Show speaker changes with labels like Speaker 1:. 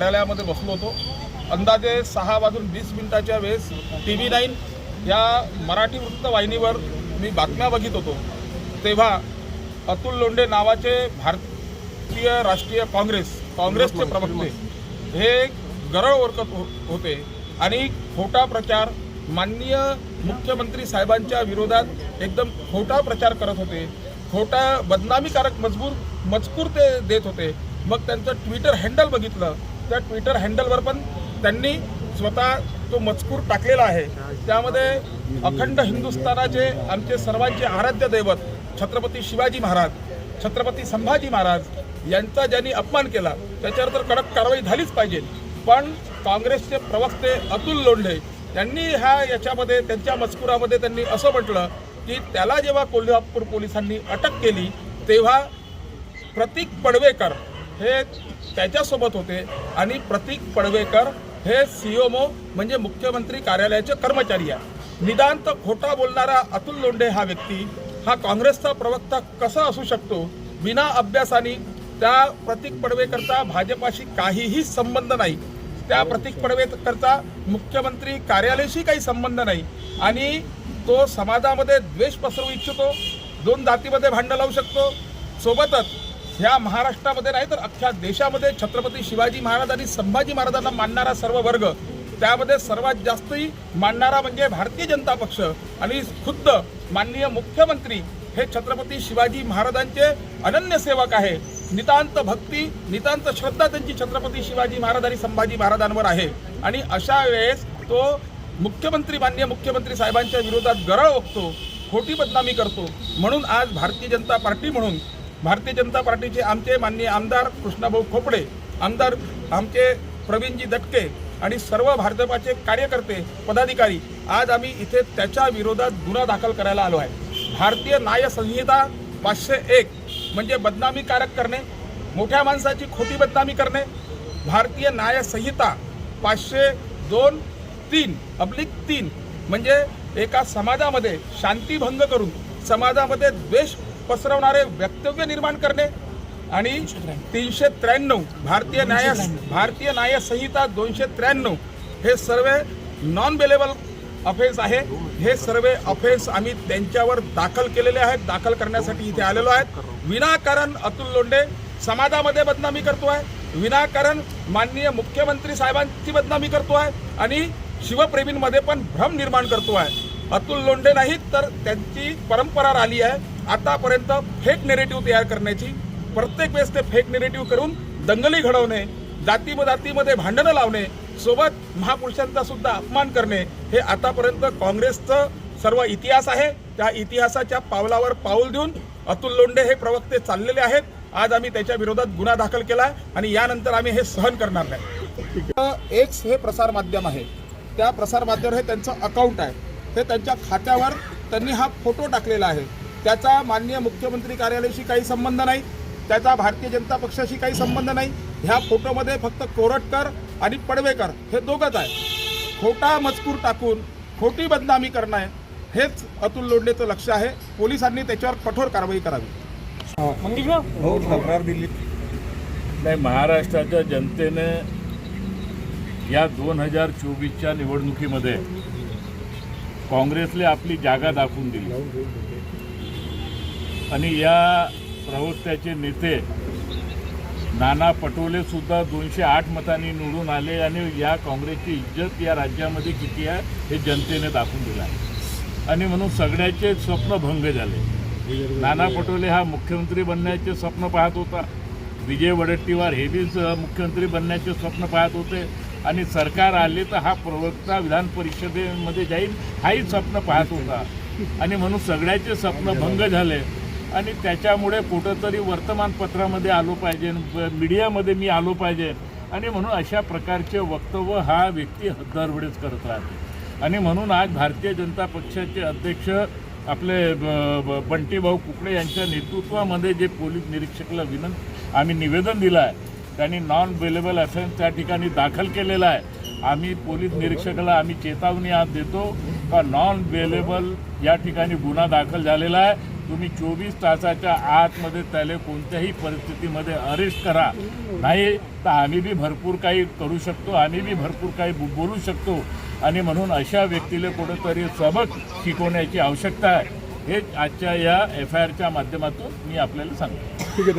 Speaker 1: कार्यालयामध्ये बसलो होतो. अंदाजे सहा वाजून वीस मिनिटाच्या वेळेस टी व्ही नाईन या मराठी वृत्तवाहिनीवर मी बातम्या बघित होतो. तेव्हा अतुल लोंढे नावाचे भारतीय राष्ट्रीय काँग्रेस काँग्रेसचे प्रवक्ते हे गरळ ओरकत हो- होते आणि खोटा प्रचार माननीय मुख्यमंत्री साहेबांच्या विरोधात एकदम खोटा प्रचार करत होते. खोटा बदनामीकारक मजबूर मजकूर ते देत होते. मग त्यांचं ट्विटर हँडल बघितलं. त्या ट्विटर हँडलवर पण त्यांनी स्वतः तो मजकूर टाकलेला आहे त्यामध्ये अखंड हिंदुस्थानाचे आमचे सर्वांचे आराध्य दैवत छत्रपती शिवाजी महाराज छत्रपती संभाजी महाराज यांचा ज्यांनी अपमान केला त्याच्यावर तर कडक कारवाई झालीच पाहिजे. पण काँग्रेसचे प्रवक्ते अतुल लोंढे यांनी ह्या याच्यामध्ये त्यांच्या मजकुरामध्ये त्यांनी असं म्हटलं की त्याला जेव्हा कोल्हापूर पोलिसांनी अटक केली तेव्हा प्रतीक पडवेकर हे त्याच्यासोबत होते. आणि प्रतीक पडवेकर हे सीओमओ म्हणजे मुख्यमंत्री कार्यालयाचे कर्मचारी आहे. निदांत खोटा बोलणारा अतुल लोंढे हा व्यक्ती हा काँग्रेसचा प्रवक्ता कसा असू शकतो? बिना अभ्यासाने त्या प्रतीक पडवेकरचा भाजपाशी काहीही संबंध नाही. त्या प्रतीक पडवेकरचा मुख्यमंत्री कार्यालयाशी काही संबंध नाही. आणि तो समाजामध्ये द्वेष पसरवू इच्छितो दोन जातीमध्ये भांडं लावू शकतो. सोबतच ह्या महाराष्ट्रामध्ये नाही तर अख्ख्या देशामध्ये छत्रपती शिवाजी महाराज आणि संभाजी महाराजांना मानणारा सर्व वर्ग त्यामध्ये सर्वात जास्तही मानणारा म्हणजे भारतीय जनता पक्ष आणि खुद्द माननीय मुख्यमंत्री हे छत्रपती शिवाजी महाराजांचे अनन्य सेवक आहे. नितांत भक्ती नितांत श्रद्धा त्यांची छत्रपती शिवाजी महाराज आणि संभाजी महाराजांवर आहे. आणि अशा वेळेस तो मुख्यमंत्री माननीय मुख्यमंत्री साहेबांच्या विरोधात गरळ ओकतो खोटी बदनामी करतो. म्हणून आज भारतीय जनता पार्टी म्हणून भारतीय जनता पार्टीचे आमचे माननीय आमदार कृष्णाभाऊ खोपडे आमदार आमचे प्रवीणजी दटके आणि सर्व भाजपाचे कार्यकर्ते पदाधिकारी आज आम्ही इथे त्याच्या विरोधात गुन्हा दाखल करायला आलो आहे. भारतीय न्याय संहिता पाचशे एक म्हणजे बदनामीकारक करणे मोठ्या माणसाची खोटी बदनामी करणे भारतीय न्याय संहिता पाचशे दोन तीन अब्लिक तीन म्हणजे एका समाजामध्ये शांतीभंग करून समाजामध्ये द्वेष पसरवणारे वक्तव्य निर्माण करणे आणि तीनशे त्र्याण्णव भारतीय न्याय भारतीय न्याय संहिता दोनशे त्र्याण्णव हे सर्व नॉन बेलेबल अफेन्स आहे. हे सर्व अफेन्स आम्ही त्यांच्यावर दाखल केलेले आहेत. दाखल करण्यासाठी इथे आलेलो आहेत. विनाकारण अतुल लोंढे समाजामध्ये बदनामी करतो आहे विनाकारण माननीय मुख्यमंत्री साहेबांची बदनामी करतो आहे आणि शिवप्रेमींमध्ये पण भ्रम निर्माण करतो आहे अतुल लोंढे नाहीत तर त्यांची परंपरा राहिली आहे. आतापर्यंत फेक नेरेटिव्ह तयार करण्याची प्रत्येक वेळेस ते फेक नेरेटिव्ह करून दंगली घडवणे जातीमजातीमध्ये भांडणं लावणे सोबत महापुरुषांचा सुद्धा अपमान करणे हे आतापर्यंत काँग्रेसचं सर्व इतिहास आहे. त्या इतिहासाच्या पावलावर पाऊल देऊन अतुल लोंढे हे प्रवक्ते चाललेले आहेत. आज आम्ही त्याच्या विरोधात गुन्हा दाखल केला आहे आणि यानंतर आम्ही हे सहन करणार नाही. एक्स हे प्रसार माध्यम आहे. त्या प्रसारमाध्यमावर हे त्यांचं अकाउंट आहे. ते त्यांच्या खात्यावर त्यांनी हा फोटो टाकलेला आहे. त्याचा माननीय मुख्यमंत्री कार्यालयाशी काही संबंध नाही त्याचा भारतीय जनता पक्षाशी काही संबंध नाही. ह्या फोटोमध्ये फक्त कोरटकर आणि पडवेकर हे दोघंच आहे खोटा मजकूर टाकून खोटी बदनामी करणं आहे हेच अतुल लोंढेचं लक्ष आहे. पोलिसांनी त्याच्यावर कठोर कारवाई करावी.
Speaker 2: हो तक्रार दिली.
Speaker 3: नाही महाराष्ट्राच्या जनतेने या दोन हजार चोवीसच्या निवडणुकीमध्ये काँग्रेसला आपली जागा दाखवून दिली. आणि या प्रवक्त्याचे नेते नाना पटोले सुद्धा दोनशे आठ मतांनी निवडून आले आणि या काँग्रेसची इज्जत या राज्यामध्ये किती आहे हे जनतेने दाखवून दिलं आहे. आणि म्हणून सगळ्याचे स्वप्न भंग झाले. नाना पटोले हा मुख्यमंत्री बनण्याचे स्वप्न पाहत होता. विजय वडेट्टीवार हे बी मुख्यमंत्री बनण्याचे स्वप्न पाहत होते. आणि सरकार आले तर हा प्रवक्ता विधान परिषदेमध्ये जाईल हाही स्वप्न पाहत होता. आणि म्हणून सगळ्याचे स्वप्न भंग झाले. आणि त्याच्यामुळे कुठंतरी वर्तमानपत्रामध्ये आलो पाहिजे मीडियामध्ये मी आलो पाहिजे. आणि म्हणून अशा प्रकारचे वक्तव्य हा व्यक्ती दरवेळेस करत राहते. आणि म्हणून आज भारतीय जनता पक्षाचे अध्यक्ष आपले ब- ब- बंटीभाऊ कुकडे यांच्या नेतृत्वामध्ये जे पोलीस निरीक्षकला विनं आम्ही निवेदन दिलं आहे. त्यांनी नॉन अवेलेबल अफेन्स त्या ठिकाणी दाखल केलेला आहे. आम्ही पोलीस निरीक्षकाला आम्ही चेतावणी आज देतो का नॉन वेलेबल या ठिकाणी गुन्हा दाखल झालेला आहे. तुम्ही चोवीस तासाच्या आतमध्ये त्याला कोणत्याही परिस्थितीमध्ये अरेस्ट करा. नाही तर आम्ही बी भरपूर काही करू शकतो आम्ही बी भरपूर काही बोलू शकतो. आणि म्हणून अशा व्यक्तीला कुठंतरी सबक शिकवण्याची आवश्यकता आहे. हे आजच्या या एफ आय आरच्या माध्यमातून मी आपल्याला सांगतो.